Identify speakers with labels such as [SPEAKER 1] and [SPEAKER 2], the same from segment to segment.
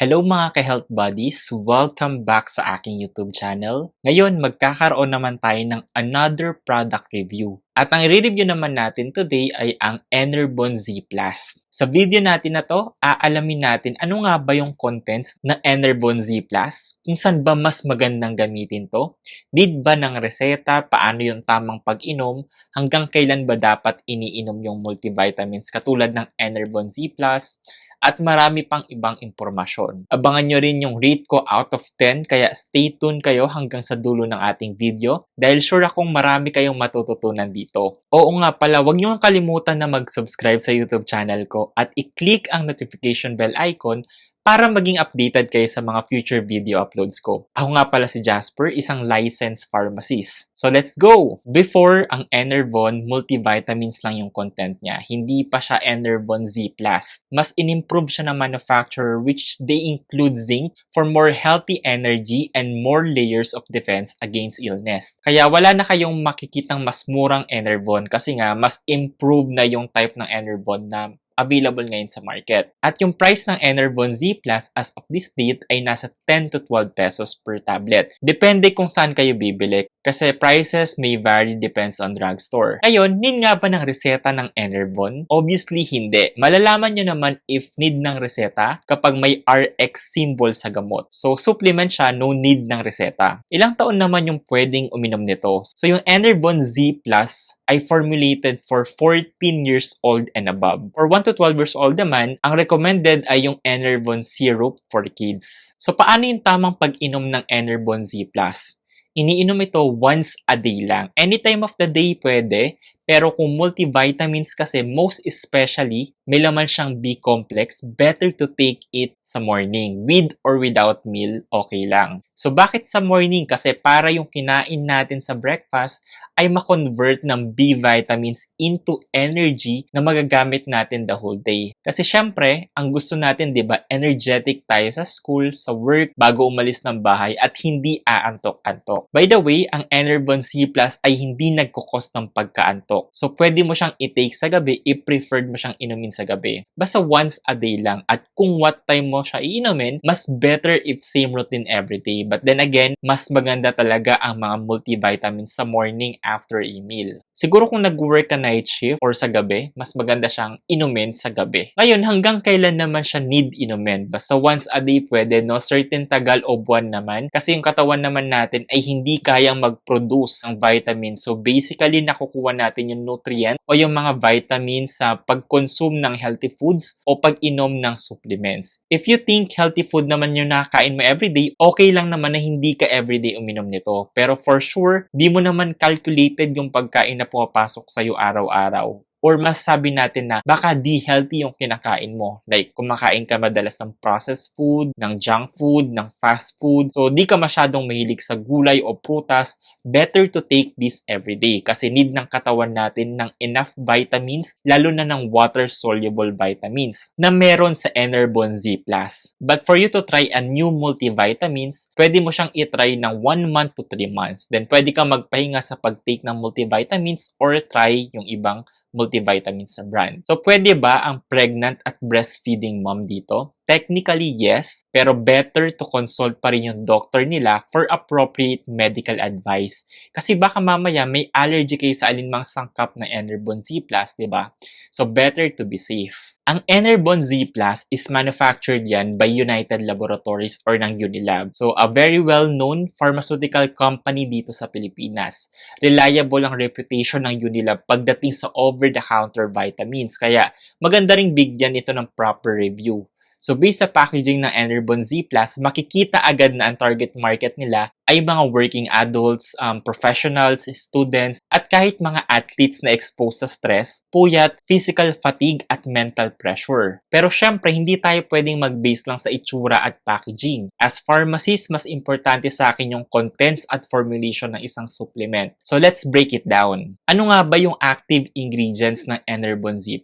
[SPEAKER 1] Hello mga ka-health buddies! Welcome back sa aking YouTube channel. Ngayon, magkakaroon naman tayo ng another product review. At ang i-review naman natin today ay ang Enerbon Z+. Sa video natin na to, aalamin natin ano nga ba yung contents ng Enerbon Z+, kung saan ba mas magandang gamitin to, need ba ng reseta, paano yung tamang pag-inom, hanggang kailan ba dapat iniinom yung multivitamins katulad ng Enerbon Z+, at marami pang ibang impormasyon. Abangan nyo rin yung rate ko out of 10 kaya stay tuned kayo hanggang sa dulo ng ating video dahil sure akong marami kayong matututunan dito. Oo nga pala, huwag nyo kalimutan na mag-subscribe sa YouTube channel ko at i-click ang notification bell icon para maging updated kayo sa mga future video uploads ko. Ako nga pala si Jasper, isang licensed pharmacist. So let's go! Before, ang Enervon multivitamins lang yung content niya. Hindi pa siya Enervon Z+. Mas in-improve siya ng manufacturer which they include zinc for more healthy energy and more layers of defense against illness. Kaya wala na kayong makikitang mas murang Enervon kasi nga mas improve na yung type ng Enervon na available ngayon sa market. At yung price ng Enervon Z Plus as of this date ay nasa 10 to 12 pesos per tablet. Depende kung saan kayo bibili kasi prices may vary depends on drugstore. Ngayon, need nga ba ng reseta ng Enervon? Obviously, hindi. Malalaman nyo naman if need ng reseta kapag may RX symbol sa gamot. So, supplement siya, no need ng reseta. Ilang taon naman yung pwedeng uminom nito? So, yung Enervon Z Plus ay formulated for 14 years old and above. For 1 to 12 years old naman, ang recommended ay yung Enervon Syrup for kids. So, paano yung tamang pag-inom ng Enervon Z Plus? Iniinom ito once a day lang. Any time of the day pwede, pero kung multivitamins kasi, most especially, may laman siyang B-complex, better to take it sa morning. With or without meal, okay lang. So, bakit sa morning? Kasi para yung kinain natin sa breakfast ay makonvert ng B vitamins into energy na magagamit natin the whole day. Kasi syempre, ang gusto natin, di ba, energetic tayo sa school, sa work, bago umalis ng bahay at hindi aantok-antok. By the way, ang Enervon C Plus ay hindi nagkukos ng pagkaantok. So, pwede mo siyang i-take sa gabi, i-preferred mo siyang inumin sa gabi. Basta once a day lang. At kung what time mo siya iinumin, mas better if same routine every day. But then again, mas maganda talaga ang mga multivitamins sa morning after a meal. Siguro kung nag-work ka night shift or sa gabi, mas maganda siyang inumin sa gabi. Ngayon, hanggang kailan naman siya need inumin? Basta once a day pwede, no? Certain tagal o buwan naman. Kasi yung katawan naman natin ay hindi kayang mag-produce ng vitamins. So basically, nakukuha natin yung nutrient o yung mga vitamins sa pag-consume ng healthy foods o pag-inom ng supplements. If you think healthy food naman yung nakakain mo everyday, okay lang naman na hindi ka everyday uminom nito. Pero for sure, di mo naman calculated yung pagkain na pumapasok sa'yo araw-araw or mas sabi natin na baka di healthy yung kinakain mo. Like, kumakain ka madalas ng processed food, ng junk food, ng fast food. So, di ka masyadong mahilig sa gulay o prutas. Better to take this every day kasi need ng katawan natin ng enough vitamins, lalo na ng water-soluble vitamins na meron sa Enerbon Z+. But for you to try a new multivitamins, pwede mo siyang itry ng 1 month to 3 months. Then, pwede ka magpahinga sa pag-take ng multivitamins or try yung ibang multivitamins sa brand. So, pwede ba ang pregnant at breastfeeding mom dito? Technically, yes, pero better to consult pa rin yung doctor nila for appropriate medical advice. Kasi baka mamaya may allergy kayo sa alinmang sangkap ng Enerbon Z+, di ba? So, better to be safe. Ang Enerbon Z Plus is manufactured yan by United Laboratories or ng Unilab. So, a very well-known pharmaceutical company dito sa Pilipinas. Reliable ang reputation ng Unilab pagdating sa over-the-counter vitamins. Kaya, maganda ring bigyan ito ng proper review. So based sa packaging ng Enerbon Z Plus, makikita agad na ang target market nila ay mga working adults, um, professionals, students, at kahit mga athletes na exposed sa stress, puyat, physical fatigue, at mental pressure. Pero syempre, hindi tayo pwedeng mag-base lang sa itsura at packaging. As pharmacist, mas importante sa akin yung contents at formulation ng isang supplement. So let's break it down. Ano nga ba yung active ingredients ng Enerbon Z?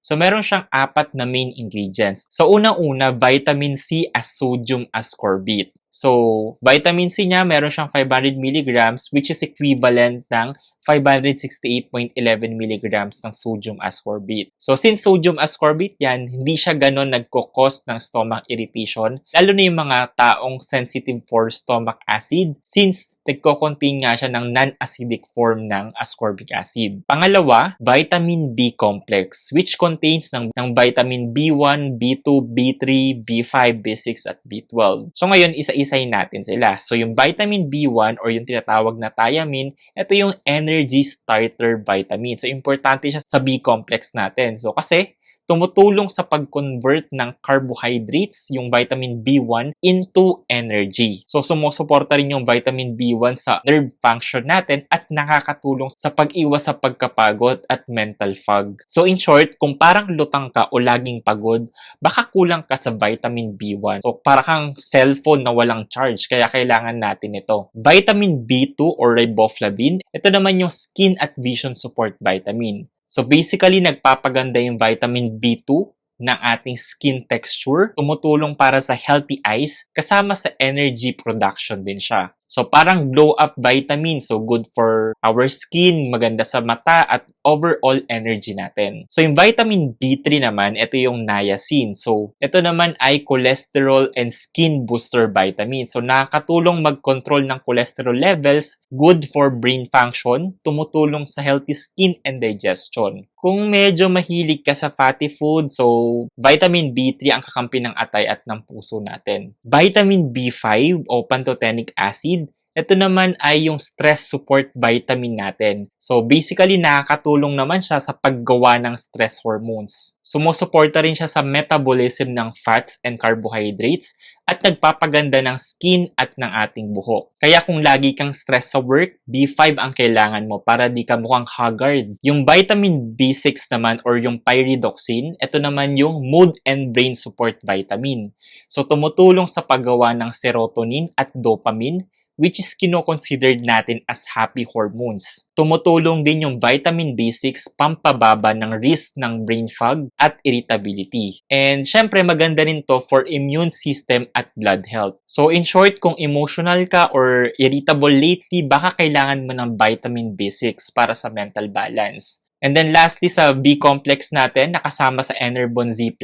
[SPEAKER 1] So meron siyang apat na main ingredients. So unang-una, vitamin C as sodium ascorbate. So, vitamin C niya, meron siyang 500 milligrams which is equivalent ng 568.11 milligrams ng sodium ascorbate. So, since sodium ascorbate yan, hindi siya ganon nagkukos ng stomach irritation, lalo na yung mga taong sensitive for stomach acid since nagko-contain nga siya ng non-acidic form ng ascorbic acid. Pangalawa, vitamin B complex which contains ng, ng vitamin B1, B2, B3, B5, B6 at B12. So ngayon, isa-isayin natin sila. So yung vitamin B1 or yung tinatawag na thiamine, ito yung energy starter vitamin. So importante siya sa B complex natin. So kasi tumutulong sa pag-convert ng carbohydrates, yung vitamin B1, into energy. So, sumusuporta rin yung vitamin B1 sa nerve function natin at nakakatulong sa pag-iwas sa pagkapagod at mental fog. So, in short, kung parang lutang ka o laging pagod, baka kulang ka sa vitamin B1. So, para kang cellphone na walang charge, kaya kailangan natin ito. Vitamin B2 or riboflavin, ito naman yung skin at vision support vitamin. So basically, nagpapaganda yung vitamin B2 ng ating skin texture, tumutulong para sa healthy eyes, kasama sa energy production din siya. So parang glow up vitamin, so good for our skin, maganda sa mata at overall energy natin. So yung vitamin B3 naman, ito yung niacin. So ito naman ay cholesterol and skin booster vitamin. So nakakatulong mag-control ng cholesterol levels, good for brain function, tumutulong sa healthy skin and digestion. Kung medyo mahilig ka sa fatty food, so vitamin B3 ang kakampi ng atay at ng puso natin. Vitamin B5 o pantothenic acid, ito naman ay yung stress support vitamin natin. So basically nakakatulong naman siya sa paggawa ng stress hormones. Sumusuporta rin siya sa metabolism ng fats and carbohydrates at nagpapaganda ng skin at ng ating buhok. Kaya kung lagi kang stress sa work, B5 ang kailangan mo para di ka mukhang haggard. Yung vitamin B6 naman or yung pyridoxine, ito naman yung mood and brain support vitamin. So tumutulong sa paggawa ng serotonin at dopamine which is kino-considered natin as happy hormones. Tumutulong din yung vitamin B6 pampababa ng risk ng brain fog at irritability. And syempre maganda rin to for immune system at blood health. So in short, kung emotional ka or irritable lately, baka kailangan mo ng vitamin B6 para sa mental balance. And then lastly sa B complex natin, nakasama sa Enerbon Z+,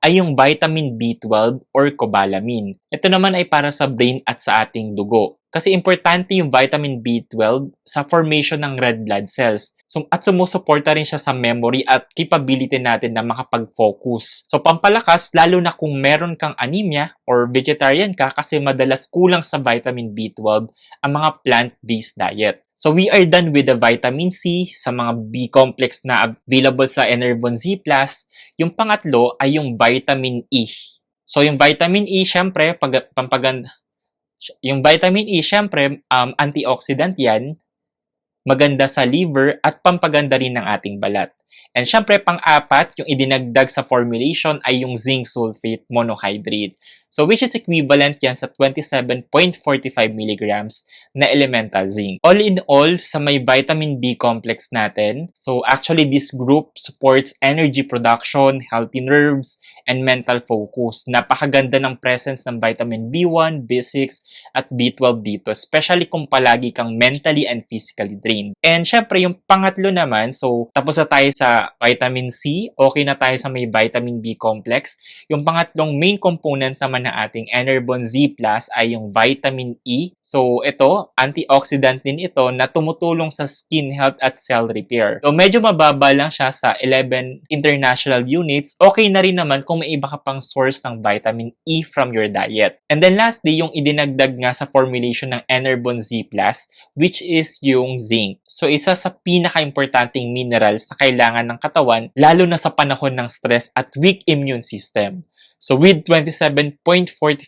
[SPEAKER 1] ay yung vitamin B12 or cobalamin. Ito naman ay para sa brain at sa ating dugo. Kasi importante yung vitamin B12 sa formation ng red blood cells. So, at sumusuporta rin siya sa memory at capability natin na makapag-focus. So pampalakas, lalo na kung meron kang anemia or vegetarian ka kasi madalas kulang sa vitamin B12 ang mga plant-based diet. So we are done with the vitamin C sa mga B complex na available sa Enervon Z+. Yung pangatlo ay yung vitamin E. So yung vitamin E, syempre, pag, pampaganda, yung vitamin E, syempre, um, antioxidant yan, maganda sa liver at pampaganda rin ng ating balat. And syempre, pang-apat, yung idinagdag sa formulation ay yung zinc sulfate monohydrate. So, which is equivalent yan sa 27.45 mg na elemental zinc. All in all, sa may vitamin B complex natin, so actually this group supports energy production, healthy nerves, and mental focus. Napakaganda ng presence ng vitamin B1, B6, at B12 dito, especially kung palagi kang mentally and physically drained. And syempre, yung pangatlo naman, so tapos na tayo sa vitamin C, okay na tayo sa may vitamin B complex. Yung pangatlong main component naman ng ating Enerbon Z ay yung vitamin E. So ito, antioxidant din ito na tumutulong sa skin health at cell repair. So medyo mababa lang siya sa 11 international units. Okay na rin naman kung may iba ka pang source ng vitamin E from your diet. And then lastly, yung idinagdag nga sa formulation ng Enerbon Z which is yung zinc. So isa sa pinaka-importanting minerals na kailangan ng katawan, lalo na sa panahon ng stress at weak immune system. So with 27.45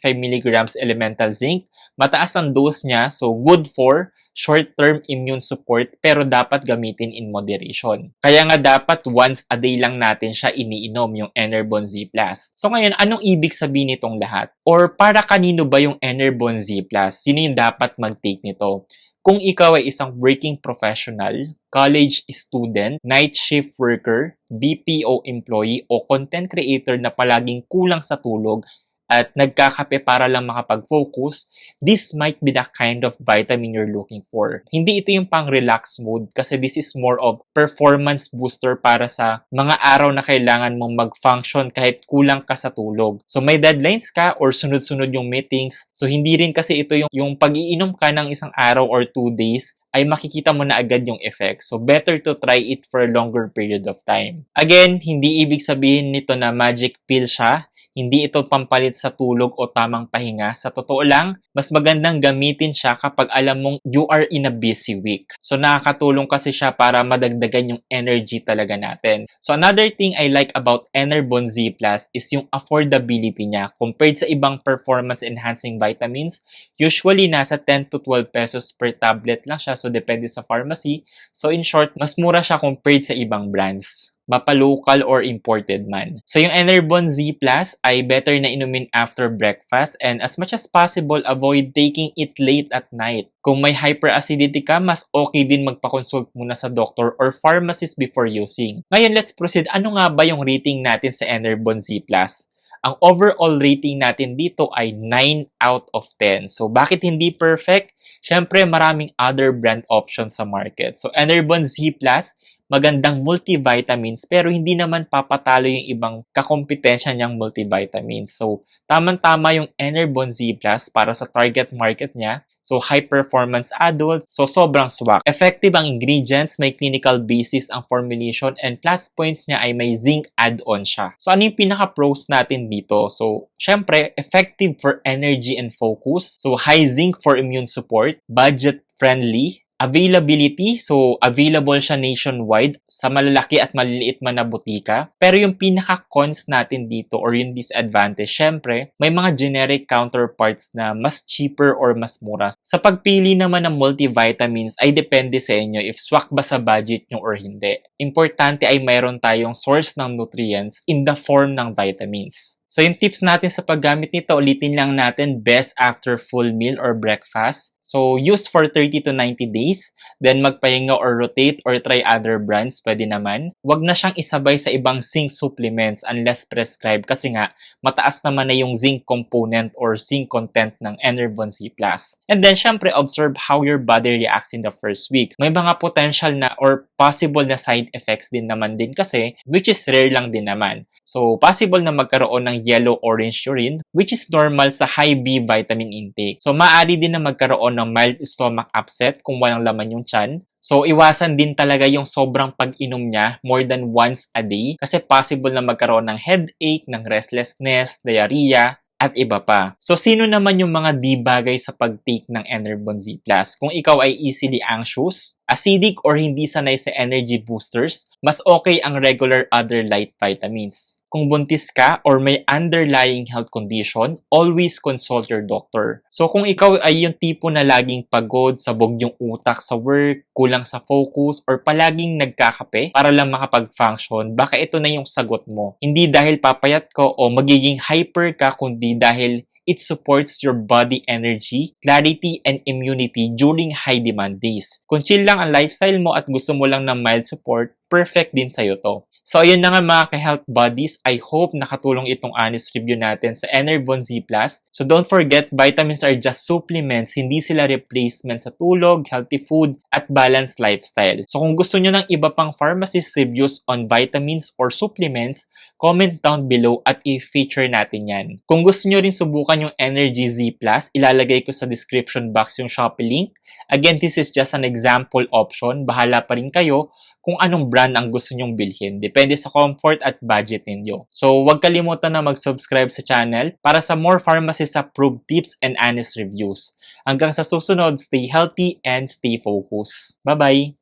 [SPEAKER 1] mg elemental zinc, mataas ang dose niya, so good for short-term immune support pero dapat gamitin in moderation. Kaya nga dapat once a day lang natin siya iniinom yung Enerbon Z+. So ngayon, anong ibig sabihin nitong lahat? Or para kanino ba yung Enerbon Z+? Sino yung dapat mag-take nito? Kung ikaw ay isang working professional, college student, night shift worker, BPO employee, o content creator na palaging kulang sa tulog, at nagkakape para lang makapag-focus, this might be the kind of vitamin you're looking for. Hindi ito yung pang-relax mode kasi this is more of performance booster para sa mga araw na kailangan mong mag-function kahit kulang ka sa tulog. So may deadlines ka or sunod-sunod yung meetings. So hindi rin kasi ito yung, yung pag-iinom ka ng isang araw or two days ay makikita mo na agad yung effect. So, better to try it for a longer period of time. Again, hindi ibig sabihin nito na magic pill siya. Hindi ito pampalit sa tulog o tamang pahinga. Sa totoo lang, mas magandang gamitin siya kapag alam mong you are in a busy week. So, nakakatulong kasi siya para madagdagan yung energy talaga natin. So, another thing I like about Enerbon Z Plus is yung affordability niya. Compared sa ibang performance-enhancing vitamins, usually nasa 10 to 12 pesos per tablet lang siya. So, depende sa pharmacy. So, in short, mas mura siya compared sa ibang brands mapa-local or imported man. So yung Enerbon Z Plus ay better na inumin after breakfast and as much as possible, avoid taking it late at night. Kung may hyperacidity ka, mas okay din magpa-consult muna sa doctor or pharmacist before using. Ngayon, let's proceed. Ano nga ba yung rating natin sa Enerbon Z Plus? Ang overall rating natin dito ay 9 out of 10. So, bakit hindi perfect? Siyempre, maraming other brand options sa market. So, Enerbon Z Plus, magandang multivitamins pero hindi naman papatalo yung ibang kakompetensya niyang multivitamins. So, tamang-tama yung Enerbon Z Plus para sa target market niya. So, high performance adults. So, sobrang swak. Effective ang ingredients, may clinical basis ang formulation, and plus points niya ay may zinc add-on siya. So, ano yung pinaka-pros natin dito? So, syempre, effective for energy and focus. So, high zinc for immune support, budget friendly, Availability, so available siya nationwide sa malalaki at maliliit man na butika. Pero yung pinaka-cons natin dito or yung disadvantage, syempre, may mga generic counterparts na mas cheaper or mas mura. Sa pagpili naman ng multivitamins ay depende sa inyo if swak ba sa budget nyo or hindi. Importante ay mayroon tayong source ng nutrients in the form ng vitamins. So yung tips natin sa paggamit nito, ulitin lang natin best after full meal or breakfast. So use for 30 to 90 days, then magpahinga or rotate or try other brands, pwede naman. Huwag na siyang isabay sa ibang zinc supplements unless prescribed kasi nga mataas naman na yung zinc component or zinc content ng Enervon Z+. And then syempre observe how your body reacts in the first week. May mga potential na or possible na side effects din naman din kasi which is rare lang din naman. So possible na magkaroon ng yellow-orange urine which is normal sa high B vitamin intake. So maaari din na magkaroon ng mild stomach upset kung walang laman yung tiyan. So, iwasan din talaga yung sobrang pag-inom niya more than once a day kasi possible na magkaroon ng headache, ng restlessness, diarrhea, at iba pa. So, sino naman yung mga di bagay sa pag-take ng Enerbon Z+. Kung ikaw ay easily anxious, acidic or hindi sanay sa energy boosters, mas okay ang regular other light vitamins. Kung buntis ka or may underlying health condition, always consult your doctor. So kung ikaw ay yung tipo na laging pagod, sabog yung utak sa work, kulang sa focus, or palaging nagkakape para lang makapag-function, baka ito na yung sagot mo. Hindi dahil papayat ko o magiging hyper ka, kundi dahil it supports your body energy, clarity, and immunity during high demand days. Kung chill lang ang lifestyle mo at gusto mo lang ng mild support, perfect din sa'yo to. So, ayun na nga mga ka-health buddies. I hope nakatulong itong honest review natin sa Enerbon Z+. So, don't forget, vitamins are just supplements. Hindi sila replacement sa tulog, healthy food, at balanced lifestyle. So, kung gusto nyo ng iba pang pharmacist reviews on vitamins or supplements, comment down below at i-feature natin yan. Kung gusto nyo rin subukan yung Energy Z+, ilalagay ko sa description box yung Shopee link. Again, this is just an example option. Bahala pa rin kayo kung anong brand ang gusto nyong bilhin. Depende sa comfort at budget ninyo. So, huwag kalimutan na mag-subscribe sa channel para sa more pharmacist-approved tips and honest reviews. Hanggang sa susunod, stay healthy and stay focused. Bye-bye!